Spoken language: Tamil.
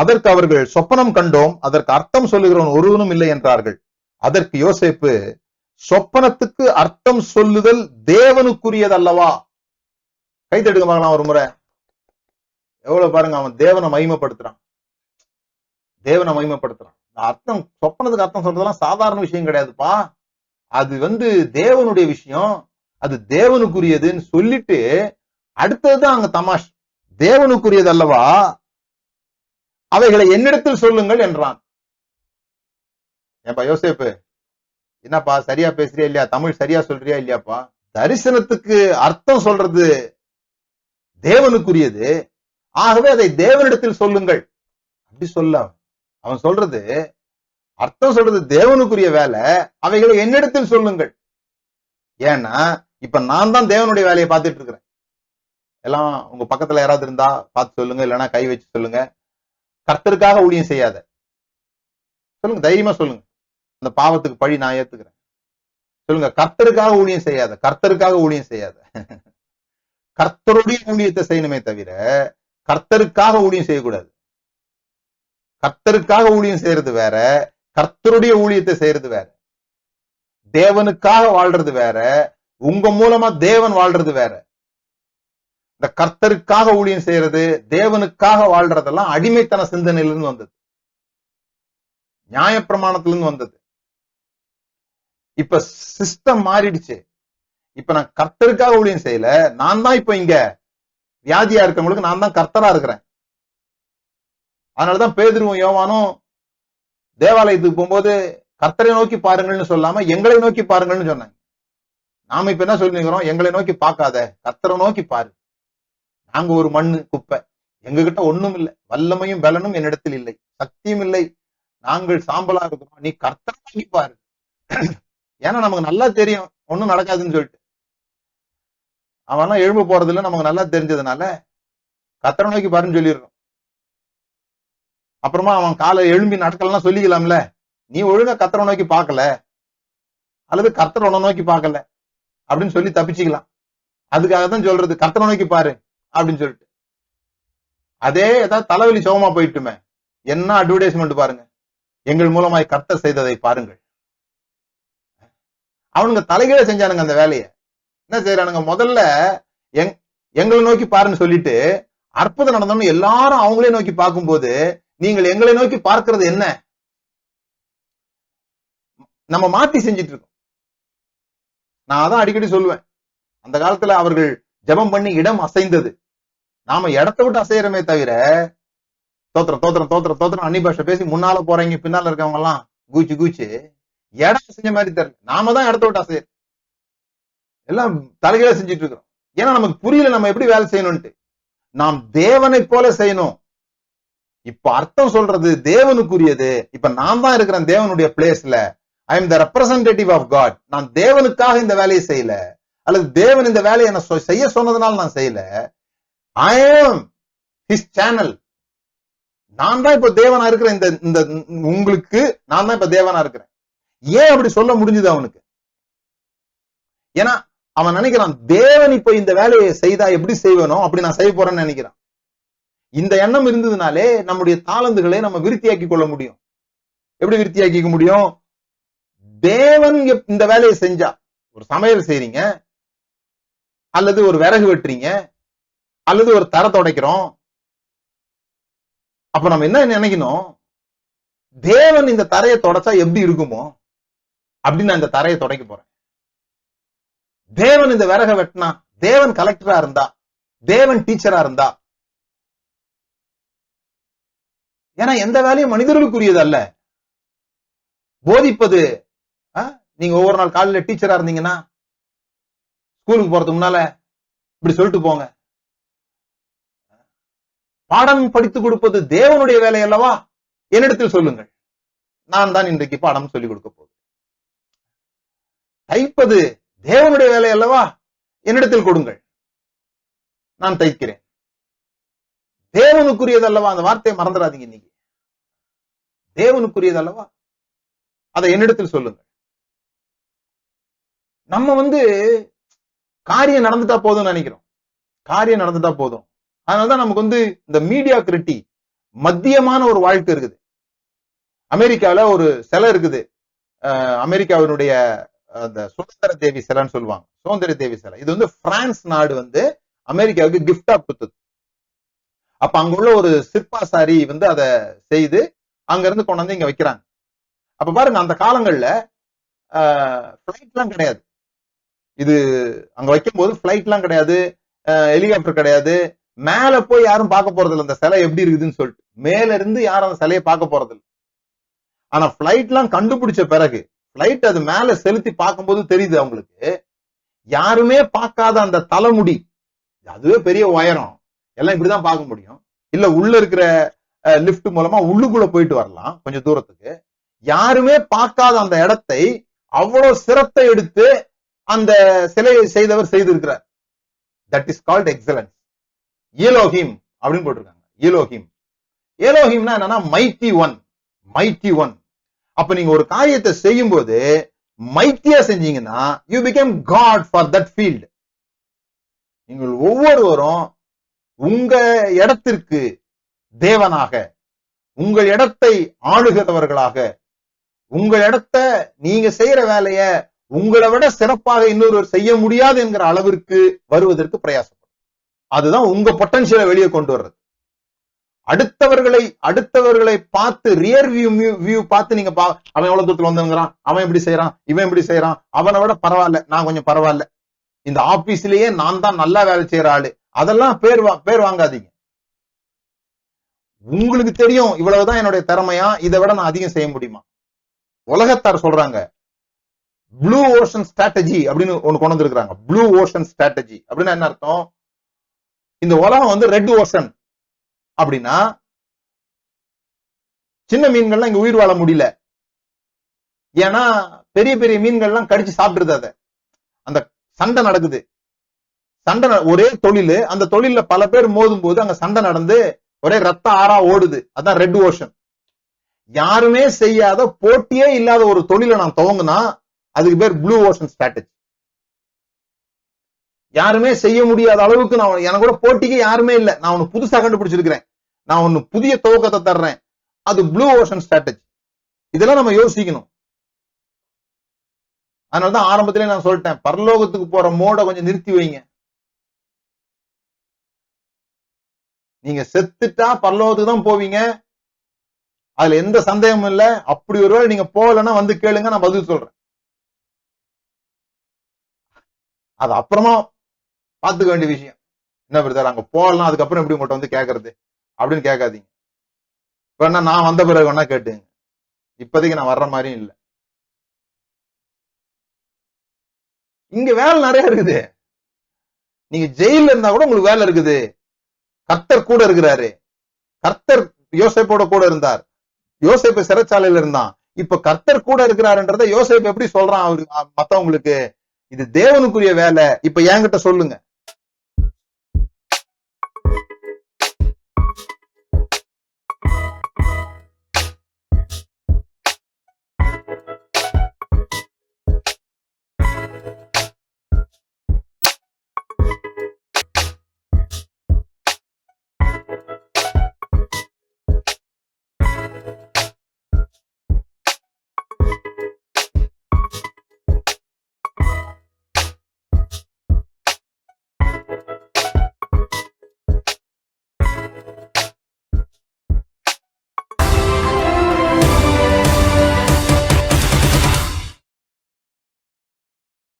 அதற்கு அவர்கள் சொப்பனம் கண்டோம் அதற்கு அர்த்தம் சொல்லுகிறவன் ஒருவனும் இல்லை என்றார்கள். அதற்கு யோசேப்பு சொப்பனத்துக்கு அர்த்தம் சொல்லுதல் தேவனுக்குரியது அல்லவா கைத்தெடுக்க பார்க்கலாம் ஒரு முறை. எவ்வளவு பாருங்க அவன் தேவனை மகிமைப்படுத்துறான். தேவனை மகிமைப்படுத்துறான். அர்த்தம் சொப்பனத்துக்கு அர்த்தம் சொல்றதெல்லாம் சாதாரண விஷயம் கிடையாதுப்பா. அது வந்து தேவனுடைய விஷயம். அது தேவனுக்குரியதுன்னு சொல்லிட்டு அடுத்ததுதான் அங்க தமாஷ். தேவனுக்குரியது அல்லவா அவைகளை என்னிடத்தில் சொல்லுங்கள் என்றான். ஏன்பா யோசேப்பு என்னப்பா சரியா பேசுறியா இல்லையா? தமிழ் சரியா சொல்றியா இல்லையாப்பா? தரிசனத்துக்கு அர்த்தம் சொல்றது தேவனுக்குரியது. ஆகவே அதை தேவனிடத்தில் சொல்லுங்கள். அப்படி சொல்ல அவன். அவன் சொல்றது அர்த்தம் சொல்றது தேவனுக்குரிய வேலை அவைகளை என்னிடத்தில் சொல்லுங்கள். ஏன்னா இப்ப நான் தான் தேவனுடைய வேலையை பார்த்துட்டு இருக்கிறேன். எல்லாம் உங்க பக்கத்துல யாராவது இருந்தா பார்த்து சொல்லுங்க இல்லைன்னா கை வச்சு சொல்லுங்க. கர்த்தருக்காக ஊழியம் செய்யாத. சொல்லுங்க தைரியமா சொல்லுங்க. அந்த பாவத்துக்கு பழி நான் ஏத்துக்கிறேன். சொல்லுங்க கர்த்தருக்காக ஊழியம் செய்யாத கர்த்தருக்காக ஊழியம் செய்யாத. கர்த்தருடைய ஊழியத்தை செய்யணுமே தவிர கர்த்தருக்காக ஊழியம் செய்யக்கூடாது. கர்த்தருக்காக ஊழியம் செய்யறது வேற கர்த்தருடைய ஊழியத்தை செய்யறது வேற. தேவனுக்காக வாழ்றது வேற உங்க மூலமா தேவன் வாழ்றது வேற. இந்த கர்த்தருக்காக ஊழியம் செய்யறது தேவனுக்காக வாழ்றதெல்லாம் அடிமைத்தன சிந்தனையிலிருந்து வந்தது. நியாயப்பிரமாணத்திலிருந்து வந்தது. இப்ப சிஸ்டம் மாறிடுச்சு. இப்ப நான் கர்த்தருக்காக ஊழியம் செய்யல நான் தான் இப்ப இங்க வியாதியா இருக்கவங்களுக்கு நான் தான் கர்த்தரா இருக்கிறேன். அதனாலதான் பேதுருவும் யோவானும் தேவாலயத்துக்கு போகும்போது கர்த்தரை நோக்கி பாருங்கள்னு சொல்லாம எங்களை நோக்கி பாருங்கள்னு சொன்னாங்க. நாம இப்ப என்ன சொல்லிக்கிறோம் எங்களை நோக்கி பார்க்காத கர்த்தரை நோக்கி பாரு. நாங்க ஒரு மண்ணு குப்பை. எங்ககிட்ட ஒண்ணும் இல்லை. வல்லமையும் பலனும் என்னிடத்தில் இல்லை. சக்தியும் இல்லை. நாங்கள் சாம்பலா இருக்கிறோம். நீ கர்த்தரை நோக்கி பாரு. ஏன்னா நமக்கு நல்லா தெரியும். ஒண்ணும் நடக்காதுன்னு சொல்லிட்டு. அவனா எழும்ப போறது இல்ல நமக்கு நல்லா தெரிஞ்சதுனால கத்தரை நோக்கி பாருன்னு சொல்லிடுறோம். அப்புறமா அவன் காலை எழும்பி நடக்கலாம் சொல்லிக்கலாம்ல. நீ ஒழுங்கா கத்தரை நோக்கி பார்க்கல. அல்லது கர்த்தர் உன்னை நோக்கி பார்க்கல. அப்படின்னு சொல்லி தப்பிச்சுக்கலாம். அதுக்காக தான் சொல்றது. கர்த்தரை நோக்கி பாரு. அப்படின்னு சொல்லிட்டு. அதே ஏதாவது தலைவலி சோகமா போயிட்டுமே என்ன அட்வர்டைஸ்மெண்ட் பாருங்க. எங்கள் மூலமாய் கர்த்த செய்ததை பாருங்கள். அவனுங்க தலைகீழ செஞ்சானுங்க அந்த வேலையை. என்ன செய்யறானுங்க முதல்ல எங் எங்களை நோக்கி பாருன்னு சொல்லிட்டு அற்புதம் நடந்தோம்னு எல்லாரும் அவங்களே நோக்கி பார்க்கும்போது நீங்கள் எங்களை நோக்கி பார்க்கறது என்ன? நம்ம மாத்தி செஞ்சிட்டு இருக்கோம் நான் அதான் அடிக்கடி சொல்லுவேன். அந்த காலத்துல அவர்கள் ஜெபம் பண்ணி இடம் அசைந்தது. நாம இடத்த விட்டு அசைகிறமே தவிர தோத்திரம் தோத்திரம் தோத்திரம் தோத்திரம் அன்னி பாஷை பேசி முன்னால போறீங்க பின்னால இருக்கவங்க எல்லாம் கூச்சு கூச்சு இடம் செஞ்ச மாதிரி தெரியல. நாம தான் இடத்த விட்டு அசையறோம். எல்லாம் தலைகளை செஞ்சுட்டு இருக்கிறோம். ஏன்னா நமக்கு புரியல நம்ம எப்படி வேலை செய்யணும்ட்டு நாம் தேவனை போல செய்யணும். இப்ப அர்த்தம் சொல்றது தேவனுக்குரியது. இப்ப நான் தான் இருக்கிறேன் தேவனுடைய பிளேஸ்ல I am the representative of God நான் தேவனுக்காக இந்த வேலையை செய்யல. அல்லது தேவன் இந்த வேலையை என்ன சொ- செய்ய சொன்னதுனால நான் செய்யல. ஐ ஹிஸ் சேனல் நான் தான் இப்ப தேவனா இருக்கிறேன் இந்த இந்த உங்களுக்கு நான் தான் இப்ப தேவனா இருக்கிறேன். ஏன் அப்படி சொல்ல முடிஞ்சது அவனுக்கு? ஏன்னா அவன் நினைக்கிறான் தேவன் இப்ப இந்த வேலையை செய்தா எப்படி செய்வனோ அப்படி நான் செய்ய போறேன்னு நினைக்கிறான். இந்த எண்ணம் இருந்ததுனாலே நம்முடைய தாளந்துகளை நம்ம விருத்தியாக்கி கொள்ள முடியும். எப்படி விருத்தியாக்கிக்க முடியும்? தேவன் இந்த வேலையை செஞ்சா. ஒரு சமையல் செய்றீங்க அல்லது ஒரு விறகு வெட்டுறீங்க அல்லது ஒரு தர உடைக்கிறோம் அப்ப நம்ம என்ன நினைக்கணும்? தேவன் இந்த தரையை தொடச்சா எப்படி இருக்குமோ அப்படின்னு நான் இந்த தரையை தொடக்க போறேன். தேவன் இந்த விறக வெட்டினா தேவன் கலெக்டரா இருந்தா தேவன் டீச்சரா இருந்தா ஏன்னா எந்த வேலையும் மனிதர்களுக்குரியது அல்ல. போதிப்பது நீங்க ஒவ்வொரு நாள் காலையில டீச்சரா இருந்தீங்கன்னா ஸ்கூலுக்கு போறதுக்கு முன்னால இப்படி சொல்லிட்டு போங்க. பாடம் படித்து கொடுப்பது தேவனுடைய வேலை அல்லவா? என்னிடத்தில் சொல்லுங்கள். நான் தான் இன்றைக்கு பாடம் சொல்லிக் கொடுக்க போகுது தைப்பது தேவனுடைய வேலை அல்லவா? என்னிடத்தில் கொடுங்கள். நான் தைக்கிறேன். தேவனுக்குரியது அல்லவா? அந்த வார்த்தையை மறந்துடாதீங்க இன்னைக்கு. தேவனுக்குரியது அல்லவா? அதை என்னிடத்தில் சொல்லுங்க நம்ம வந்து காரியம் நடந்துட்டா போதும்னு நினைக்கிறோம். காரியம் நடந்துட்டா போதும். அதனாலதான் நமக்கு வந்து இந்த மீடியா கிரிட்டி மத்தியமான ஒரு வாழ்க்கை இருக்குது. அமெரிக்கால ஒரு சிலை இருக்குது. அஹ் அமெரிக்காவினுடைய அந்த சுதந்திர தேவி சிலைன்னு சொல்லுவாங்க. சுதந்திர தேவி சிலை. இது வந்து பிரான்ஸ் நாடு வந்து அமெரிக்காவுக்கு கிஃப்டா கொடுத்தது. அப்ப அங்குள்ள ஒரு சிற்பாசாரி வந்து அதை செய்து அங்க இருந்து கொண்டாந்து இங்க வைக்கிறாங்க. அப்ப பாருங்க அந்த காலங்கள்ல ஃபிளைட்லாம் கிடையாது. இது அங்க வைக்கும்போது ஃபிளைட்லாம் கிடையாது. ஹெலிகாப்டர் கிடையாது. மேல போய் யாரும் பார்க்க போறது இல்ல இந்த சிலை எப்படி இருக்குதுன்னு சொல்லிட்டு. மேல இருந்து யாரும் அந்த சிலையை பார்க்க போறது ஆனா ஆனா எல்லாம் கண்டுபிடிச்ச பிறகு பிளைட் அது மேல செலுத்தி பார்க்கும்போது தெரியுது அவங்களுக்கு. யாருமே பார்க்காத அந்த தலைமுடி அதுவே பெரிய உயரம். எல்லாம் இப்படிதான் பார்க்க முடியும். இல்ல உள்ள இருக்கிற லிப்ட் மூலமா உள்ளுக்குள்ள போயிட்டு வரலாம் கொஞ்சம் தூரத்துக்கு. யாருமே பார்க்காத அந்த இடத்தை அவ்வளவு சிரத்தை எடுத்து அந்த சிலையை செய்தவர் செய்திருக்கிறார். That is called excellence Elohim அப்படின்னு போட்டிருக்காங்க. ஏலோஹிம் ஏலோஹிம்னா என்னன்னா மைட்டி ஒன் மைட்டி ஒன் அப்ப நீங்க ஒரு காரியத்தை செய்யும் போது மைத்தியா செஞ்சீங்கன்னா you become God for that field நீங்கள் ஒவ்வொருவரும் உங்க இடத்திற்கு தேவனாக உங்கள் இடத்தை ஆளுகிறவர்களாக உங்கள் இடத்த நீங்க செய்யற வேலைய உங்களை விட சிறப்பாக இன்னொருவர் செய்ய முடியாது என்கிற அளவிற்கு வருவதற்கு பிரயாசம். அதுதான் உங்க பொட்டன்ஷியலை வெளியே கொண்டு வர்றது. அடுத்தவர்களை அடுத்தவர்களை பார்த்து ரியர் வியூ வியூ பார்த்து நீங்க பா அவன் எவ்வளவு தூரத்துல வந்துங்கிறான் அவன் எப்படி செய்யறான் இவன் எப்படி செய்யறான் அவனை விட பரவாயில்ல நான் கொஞ்சம் பரவாயில்ல. இந்த ஆபீஸ்லயே நான் தான் நல்லா வேலை செய்யற ஆளு. அதெல்லாம் பேர் வா- பேர் வாங்காதீங்க. உங்களுக்கு தெரியும் இவ்வளவுதான் என்னுடைய திறமையா இதை விட நான் அதிகம் செய்ய முடியுமா? உலகத்தார் சொல்றாங்க ப்ளூ ஓஷன் ஸ்ட்ராட்டஜி அப்படின்னு ஒண்ணு கொண்டு வந்திருக்காங்க ப்ளூ ஓஷன் ஸ்ட்ராட்டஜி அப்படின்னா என்ன அர்த்தம்? இந்த உலகம் வந்து ரெட் ஓஷன் அப்படின்னா சின்ன மீன்கள்லாம் இங்க உயிர் வாழ முடியல. ஏன்னா பெரிய பெரிய மீன்கள்லாம் கடிச்சு சாப்பிடுறது அதை. அந்த சண்டை நடக்குது. சண்டை ஒரே தொழில் அந்த தொழில பல பேர் மோதும் போது அங்க சண்டை நடந்து ஒரே ரத்த ஆறா ஓடுது. அதான் ரெட் ஓஷன் யாருமே செய்யாத போட்டியே இல்லாத ஒரு தொழிலை நான் துவங்குனா அதுக்கு பேர் ப்ளூ ஓஷன் ஸ்ட்ராட்டஜி யாருமே செய்ய முடியாத அளவுக்கு நான் எனக்கு கூட போட்டிக்கு யாருமே இல்ல. நான் ஒன்னு புதுசா கண்டுபிடிச்சிருக்கிறேன். நான் ஒன்னு புதிய துவக்கத்தை தர்றேன். அது ப்ளூ ஓஷன் ஸ்ட்ராட்டஜி இதெல்லாம் நம்ம யோசிக்கணும். அதனாலதான் ஆரம்பத்திலே நான் சொல்லிட்டேன் பரலோகத்துக்கு போற மோட கொஞ்சம் நிறுத்தி வைங்க. நீங்க செத்துட்டா பரலோகத்துக்கு தான் போவீங்க. அதுல எந்த சந்தேகமும் இல்ல. அப்படி ஒருவேளை நீங்க போகலன்னா வந்து கேளுங்க நான் பதில் சொல்றேன். அது அப்புறமா பாத்துக்க வேண்டிய விஷயம். என்ன பிரதர் அங்க போகலாம் அதுக்கப்புறம் எப்படி உங்கள்கிட்ட வந்து கேட்கறது அப்படின்னு கேட்காதீங்க வேணா நான் வந்த பிறகு வேணா கேட்டுங்க. இப்போதைக்கு நான் வர்ற மாதிரியும் இல்ல. இங்க வேலை நிறைய இருக்குது. நீங்க ஜெயில இருந்தா கூட உங்களுக்கு வேலை இருக்குது. கர்த்தர் கூட இருக்கிறாரு. கர்த்தர் யோசைப்போட கூட இருந்தார். யோசேப்பு சிறைச்சாலையில இருந்தான். இப்ப கர்த்தர் கூட இருக்கிறாருன்றத யோசேப்பு எப்படி சொல்றான் அவரு மத்தவங்களுக்கு? இது தேவனுக்குரிய வேலை. இப்ப என்கிட்ட சொல்லுங்க.